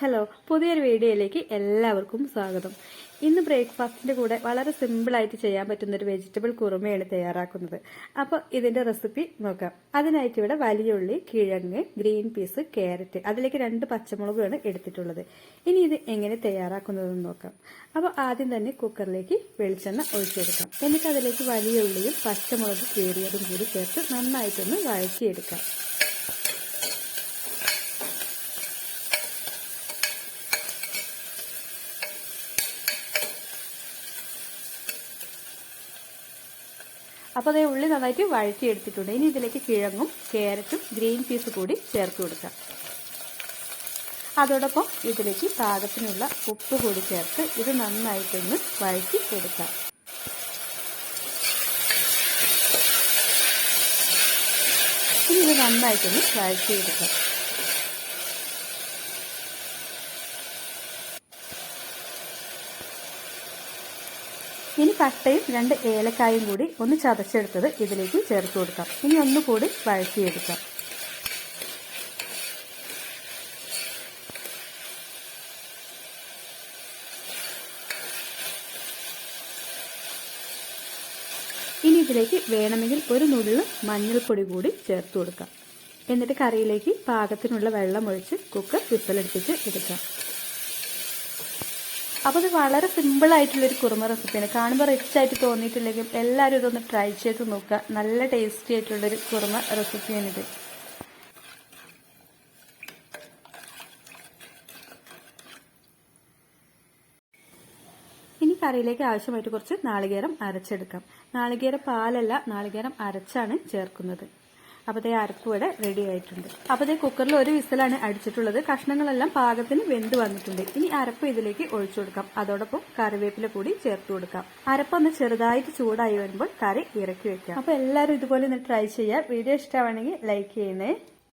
Hello പുതിയൊരു വീഡിയോയിലേക്ക് എല്ലാവർക്കും സ്വാഗതം. ഇന്ന് ബ്രേക്ക്ഫാസ്റ്റിന്റെ കൂടെ വളരെ സിമ്പിളായിട്ട് ചെയ്യാൻ പറ്റുന്ന ഒരു വെജിറ്റബിൾ കുറുമയാണ് തയ്യാറാക്കുന്നത്. അപ്പോൾ ഇതിന്റെ റെസിപ്പി നോക്കാം. അതിനായിട്ട് ഇവിടെ വലിയ ഉള്ളി കിഴങ്ങ് ഗ്രീൻ പീസ് കാരറ്റ് അതിലേക്ക് രണ്ട് പച്ചമുളകാണ് എടുത്തിട്ടുള്ളത്. ഇനി ഇത് എങ്ങനെ തയ്യാറാക്കുന്നതെന്ന് നോക്കാം. അപ്പോൾ ആദ്യം തന്നെ കുക്കറിലേക്ക് വെളിച്ചെണ്ണ ഒഴിച്ചെടുക്കാം. എന്നിട്ട് അതിലേക്ക് വലിയ ഉള്ളിയും പച്ചമുളക് കീറിയതും കൂടി ചേർത്ത് നന്നായിട്ടൊന്ന് വഴറ്റിയെടുക്കാം. അപ്പോൾ അതേ ഉള്ളി നന്നായിട്ട് വഴറ്റിയെടുത്തിട്ടുണ്ട്. ഇനി ഇതിലേക്ക് കിഴങ്ങും ക്യാരറ്റും ഗ്രീൻ പീസ് കൂടി ചേർത്ത് കൊടുക്കാം. അതോടൊപ്പം ഇതിലേക്ക് പാകത്തിനുള്ള ഉപ്പ് കൂടി ചേർത്ത് ഇത് നന്നായിട്ടൊന്ന് വഴറ്റി എടുക്കാം ഇനി ഇത് നന്നായിട്ടൊന്ന് വഴറ്റിയെടുക്കാം. ഇനി പട്ടയും രണ്ട് ഏലക്കായും കൂടി ഒന്ന് ചതച്ചെടുത്തത് ഇതിലേക്ക് ചേർത്ത് കൊടുക്കാം. ഇനി ഒന്നുകൂടി വഴറ്റിയെടുക്കാം. ഇനി ഇതിലേക്ക് വേണമെങ്കിൽ ഒരു നുള്ളു മഞ്ഞൾപ്പൊടി കൂടി ചേർത്ത് കൊടുക്കാം. എന്നിട്ട് കറിയിലേക്ക് പാകത്തിനുള്ള വെള്ളം ഒഴിച്ച് കുക്കർ വിസലടിപ്പിച്ച് എടുക്കാം. അപ്പോൾ ഇത് വളരെ സിമ്പിൾ ആയിട്ടുള്ളൊരു കുറുമ റെസിപ്പിയാണ് കാണുമ്പോൾ റിച്ച് ആയിട്ട് തോന്നിയിട്ടില്ലെങ്കിൽ എല്ലാവരും ഇതൊന്ന് ട്രൈ ചെയ്ത് നോക്കുക. നല്ല ടേസ്റ്റി ആയിട്ടുള്ളൊരു കുറുമ റെസിപ്പിയാണിത് ഇനി കറിയിലേക്ക് ആവശ്യമായിട്ട് കുറച്ച് നാളികേരം അരച്ചെടുക്കാം. നാളികേര പാലല്ല നാളികേരം അരച്ചാണ് ചേർക്കുന്നത്. അപ്പോൾ അതേ അരപ്പ് ഇവിടെ റെഡി ആയിട്ടുണ്ട്. അപ്പോൾ അതേ കുക്കറിൽ ഒരു വിസിലാണ് അടിച്ചിട്ടുള്ളത്. കഷ്ണങ്ങളെല്ലാം പാകത്തിന് വെന്ത് വന്നിട്ടുണ്ട്. ഇനി അരപ്പ് ഇതിലേക്ക് ഒഴിച്ചു കൊടുക്കാം. അതോടൊപ്പം കറിവേപ്പില കൂടി ചേർത്ത് കൊടുക്കാം. അരപ്പ് ഒന്ന് ചെറുതായിട്ട് ചൂടായി വരുമ്പോൾ കറി ഇറക്കി വെക്കാം. അപ്പൊ എല്ലാവരും ഇതുപോലെ ഒന്ന് ട്രൈ ചെയ്യുക വീഡിയോ ഇഷ്ടമാണെങ്കിൽ ലൈക്ക് ചെയ്യണേ.